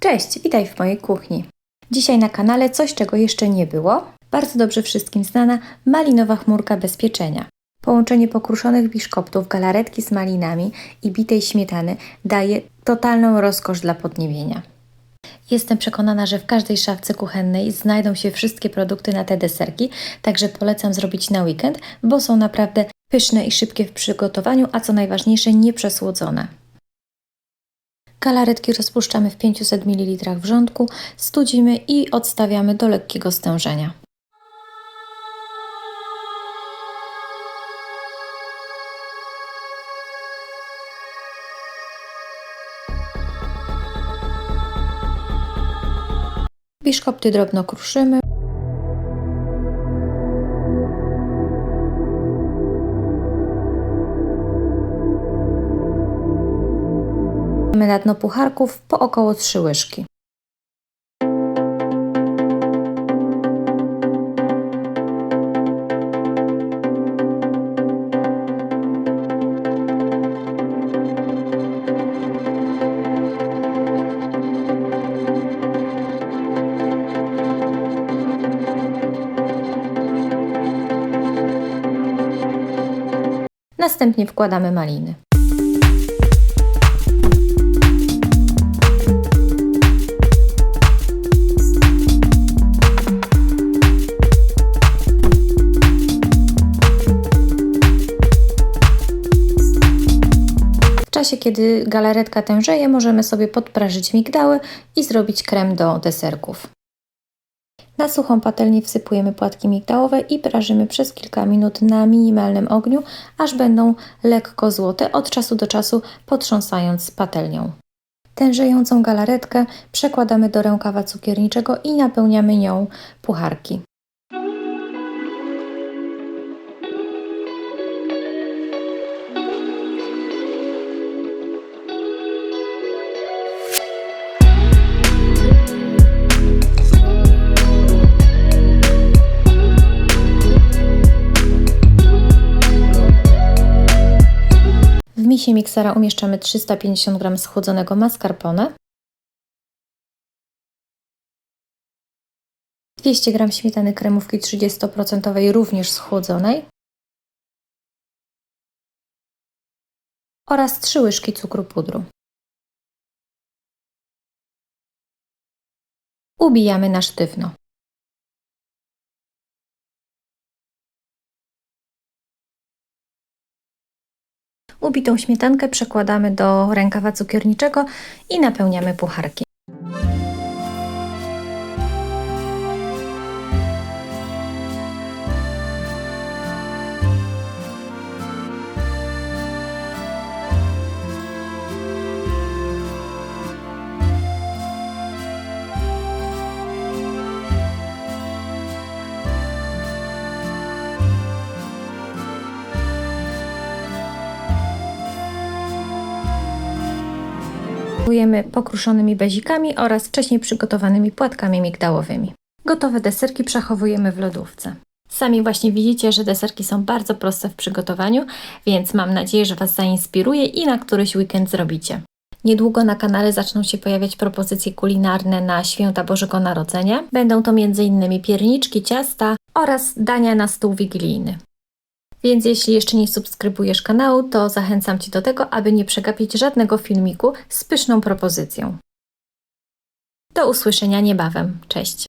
Cześć, witaj w mojej kuchni. Dzisiaj na kanale coś, czego jeszcze nie było. Bardzo dobrze wszystkim znana malinowa chmurka bezpieczenia. Połączenie pokruszonych biszkoptów, galaretki z malinami i bitej śmietany daje totalną rozkosz dla podniebienia. Jestem przekonana, że w każdej szafce kuchennej znajdą się wszystkie produkty na te deserki, także polecam zrobić na weekend, bo są naprawdę pyszne i szybkie w przygotowaniu, a co najważniejsze nieprzesłodzone. Galaretki rozpuszczamy w 500 ml wrzątku, studzimy i odstawiamy do lekkiego stężenia. Biszkopty drobno kruszymy. Mamy na dno pucharków po około 3 łyżki. Następnie wkładamy maliny. Czasie, kiedy galaretka tężeje, możemy sobie podprażyć migdały i zrobić krem do deserków. Na suchą patelnię wsypujemy płatki migdałowe i prażymy przez kilka minut na minimalnym ogniu, aż będą lekko złote, od czasu do czasu potrząsając patelnią. Tężejącą galaretkę przekładamy do rękawa cukierniczego i napełniamy nią pucharki. Misie miksera umieszczamy 350 g schłodzonego mascarpone, 200 g śmietany kremówki 30% również schłodzonej oraz 3 łyżki cukru pudru. Ubijamy na sztywno. Ubitą śmietankę przekładamy do rękawa cukierniczego i napełniamy pucharki. Pokruszonymi bezikami oraz wcześniej przygotowanymi płatkami migdałowymi. Gotowe deserki przechowujemy w lodówce. Sami właśnie widzicie, że deserki są bardzo proste w przygotowaniu, więc mam nadzieję, że Was zainspiruje i na któryś weekend zrobicie. Niedługo na kanale zaczną się pojawiać propozycje kulinarne na święta Bożego Narodzenia. Będą to m.in. pierniczki, ciasta oraz dania na stół wigilijny. Więc jeśli jeszcze nie subskrybujesz kanału, to zachęcam Cię do tego, aby nie przegapić żadnego filmiku z pyszną propozycją. Do usłyszenia niebawem. Cześć!